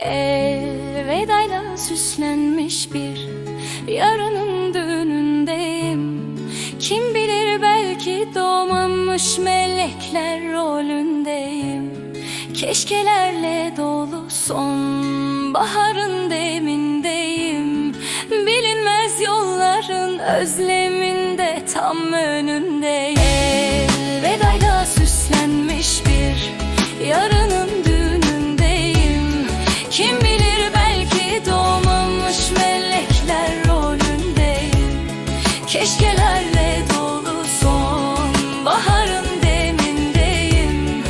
Elvedayla süslenmiş bir yarının düğünündeyim. Kim bilir belki doğmamış melekler rolündeyim. Keşkelerle dolu sonbaharın demindeyim. Bilinmez yolların özleminde tam önündeyim Keşkelerle dolu sonbaharın demindeyim.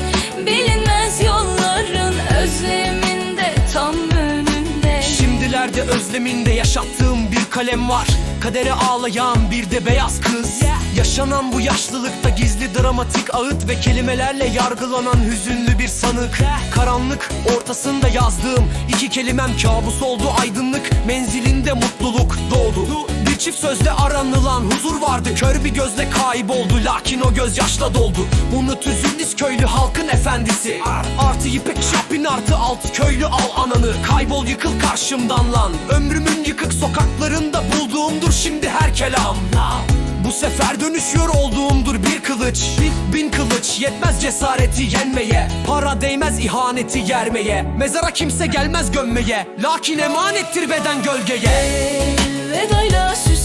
Bilinmez yolların özleminde tam önündeyim Şimdilerde özleminde yaşattığım bir kalem var Kadere ağlayan bir de beyaz kız. Yaşanan bu yaşlılıkta gizli dramatik ağıt Ve kelimelerle yargılanan hüzünlü bir sanık. Karanlık ortasında yazdığım iki kelimem kabus oldu. Aydınlık Menzilinde mutluluk doğdu. Bir çift sözle aranılan huzur vardı. Kör bir gözle kayboldu lakin o gözyaşla doldu. Unut üzülniz köylü halkın efendisi. Artı ipek şapin artı altı köylü al ananı. Kaybol yıkıl karşımdan lan. Ömrümün yıkık sokaklarında bulduğumdur şimdi her kelam. Bu sefer dönüşüyor olduğumdur bir kılıç. Bin, bin kılıç yetmez cesareti yenmeye. Para değmez ihaneti yermeye Mezara kimse gelmez gömmeye. Lakin emanettir beden gölgeye. Elvedayla süslenmiş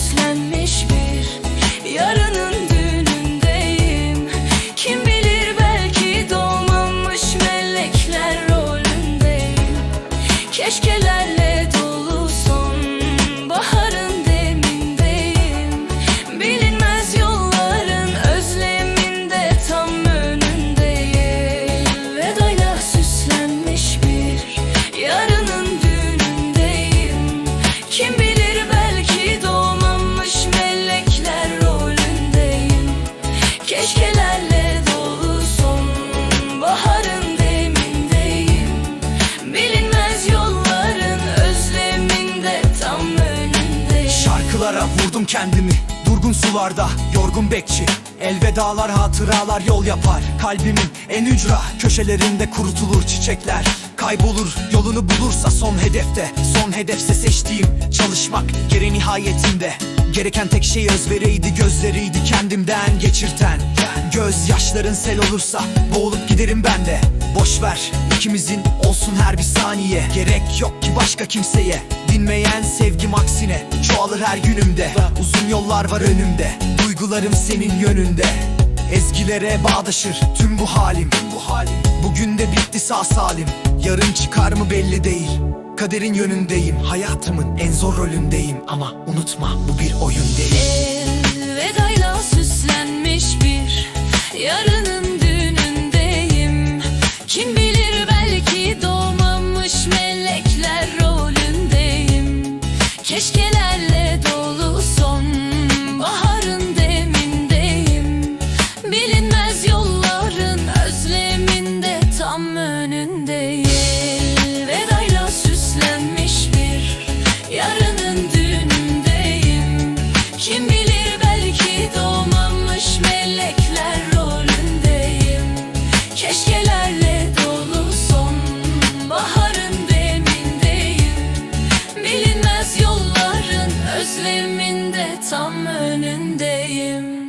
Şarkılara vurdum kendimi. Durgun sularda yorgun bekçi. Elvedalar hatıralar yol yapar. Kalbimin en ücra köşelerinde kurutulur çiçekler. Kaybolur yolunu bulursa son hedefte. Son hedefse seçtiğim çalışmak geri nihayetinde Gereken tek şey özveriydi gözleriydi kendimden geçirten. Göz yaşların sel olursa boğulup giderim ben de. Boş ver ikimizin olsun her bir saniye. Gerek yok ki başka kimseye. Dinmeyen sevgim aksine çoğalır her günümde. Uzun yollar var önümde Duygularım senin yönünde. Ezgilere bağdaşır tüm bu halim. Bu halim Bugün de bitti sağ salim Yarın çıkar mı belli değil Kaderin yönündeyim Hayatımın en zor rolündeyim. Ama unutma bu bir oyun değil. Elvedayla süslenmiş bir Yarının düğünündeyim. Kim bilir belki doğmamış melekler rolündeyim. Keşkeler eviminde tam önündeyim.